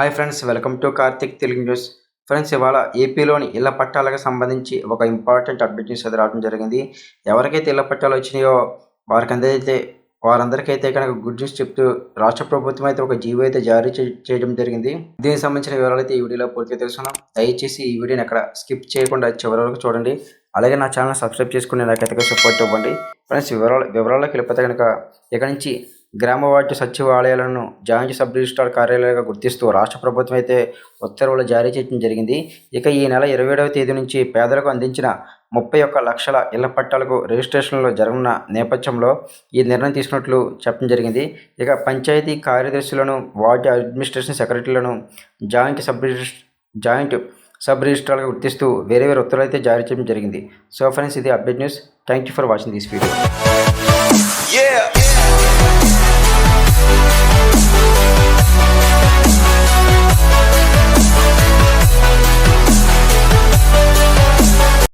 Hi friends welcome to Karthik Telugu news. Friends ఇవాళ ఏపీలోని ఇళ్ళ పట్టాలకు సంబంధించి ఒక ఇంపార్టెంట్ అప్డేట్ న్యూస్ అయితే రావడం జరిగింది. ఎవరికైతే ఇళ్ళ పట్టాలు వచ్చినాయో వారికి అందరైతే వారందరికైతే కనుక గుడ్ న్యూస్ చెప్తూ రాష్ట్ర ప్రభుత్వం అయితే ఒక జీవో అయితే జారీ చేయడం జరిగింది. దీనికి సంబంధించిన వివరాలు అయితే ఈ వీడియోలో పూర్తిగా తెలుసుకున్నాం దయచేసి ఈ వీడియోని అక్కడ స్కిప్ చేయకుండా చివరి వరకు చూడండి. అలాగే నా ఛానల్ సబ్స్క్రైబ్ చేసుకుని నాకైతే సపోర్ట్ ఇవ్వండి. ఫ్రెండ్స్ వివరాలు వివరాల్లోకి వెళ్ళిపోతే కనుక ఇక నుంచి గ్రామ సచివాలయాలను జాయింట్ సబ్ రిజిస్ట్రార్ కార్యాలయాలుగా గుర్తిస్తూ రాష్ట్ర ప్రభుత్వం అయితే ఉత్తర్వులు జారీ చేయడం జరిగింది. ఇక ఈ నెల ఇరవై ఏడవ తేదీ నుంచి పేదలకు అందించిన ముప్పై ఒక్క లక్షల ఇళ్ళ పట్టాలకు రిజిస్ట్రేషన్లు జరగనున్న నేపథ్యంలో ఈ నిర్ణయం తీసుకున్నట్లు చెప్పడం జరిగింది. ఇక పంచాయతీ కార్యదర్శులను వార్డు అడ్మినిస్ట్రేషన్ సెక్రటరీలను జాయింట్ సబ్ జాయింట్ సబ్ రిజిస్ట్రార్గా గుర్తిస్తూ వేరే వేరే ఉత్తర్వులు అయితే జారీ చేయడం జరిగింది. సో ఫ్రెండ్స్ ఇది update news. Thank you for watching this video.